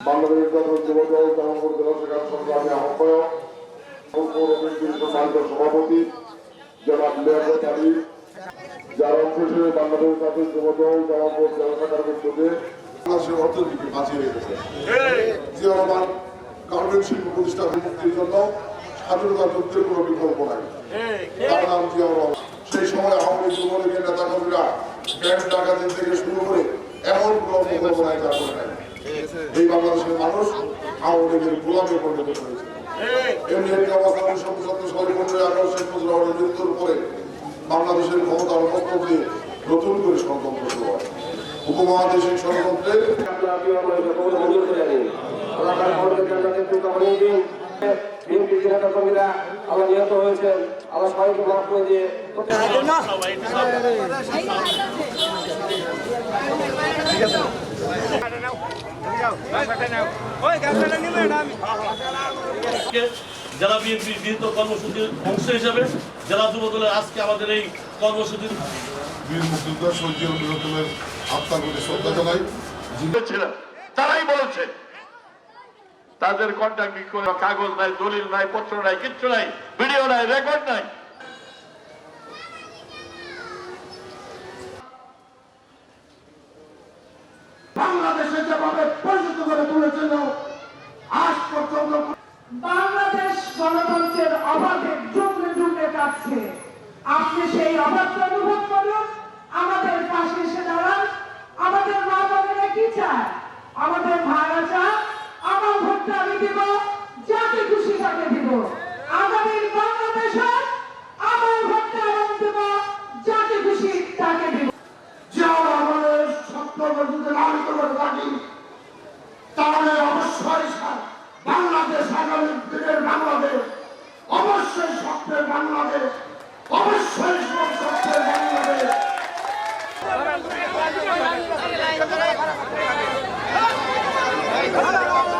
বাংলাদেশ জাতীয় সভাপতি, জনাব লিয়াকত শিল্প প্রতিষ্ঠা মুক্তির জন্য স্বাধীনতা যুদ্ধের কোনো বিকল্প নাই। তার নাম সেই সময় আওয়ামী লীগ যুবলীগের ব্যাংক ডাকাতি থেকে শুরু করে এমন কোনো মোকাবেলায় যা করে নাই এই বাংলাদেশের মানুষ আওয়ামী গোলামে পরিণত হয়েছে। এমনি একটি অবস্থা উনিশশো পঁচাত্তর সালে পনেরোই আগস্ট শেখ মুজিবুর মৃত্যুর পরে বাংলাদেশের ক্ষমতা অবলম্বন দিয়ে নতুন করে ষড়যন্ত্র শুরু উপমহাদেশিক ষড়যন্ত্রে আল্লাহ নিহত হয়েছেন আল্লাহ সবাইকে আজকে জেলা বিএনপির গৃহীত কর্মসূচির অংশ হিসেবে জেলা যুব দলের আজকে আমাদের এই কর্মসূচির বীর মুক্তিযোদ্ধা আত্মার প্রতি শ্রদ্ধা জানাই। ছিলেন তারাই বলেছে। তাদের কন্ট্যাক্ট করে? কাগজ নাই দলিল নাই পত্র নাই কিচ্ছু নাই ভিডিও নাই রেকর্ড নাই। যেভাবে পরিচিত করে তুলেছিল। আজ পর্যন্ত বাংলাদেশ গণতন্ত্রের অবাধে যুগে যুগে কাটছে আপনি সেই অবাধটা অনুভব করুন। আমাদের পাশে এসে দাঁড়ান। আমাদের মা বোনেরা কি চায়? আমাদের ভাইরা চায়, আমার ভোটটা আমি দিব, যাকে খুশি তাকে দিব। আগামীর বাংলাদেশে আমার ভোটটা আমি দিব, যাকে খুশি তাকে দিব। রহমানের স্বপ্ন যদি লালিত করে থাকি তাহলে অবশ্যই সা- বাংলাদেশ আগামী দিনের বাংলাদেশ অবশ্যই স্বপ্নের বাংলাদেশ অবশ্যই স্বপ্নের বাংলাদেশ Hello.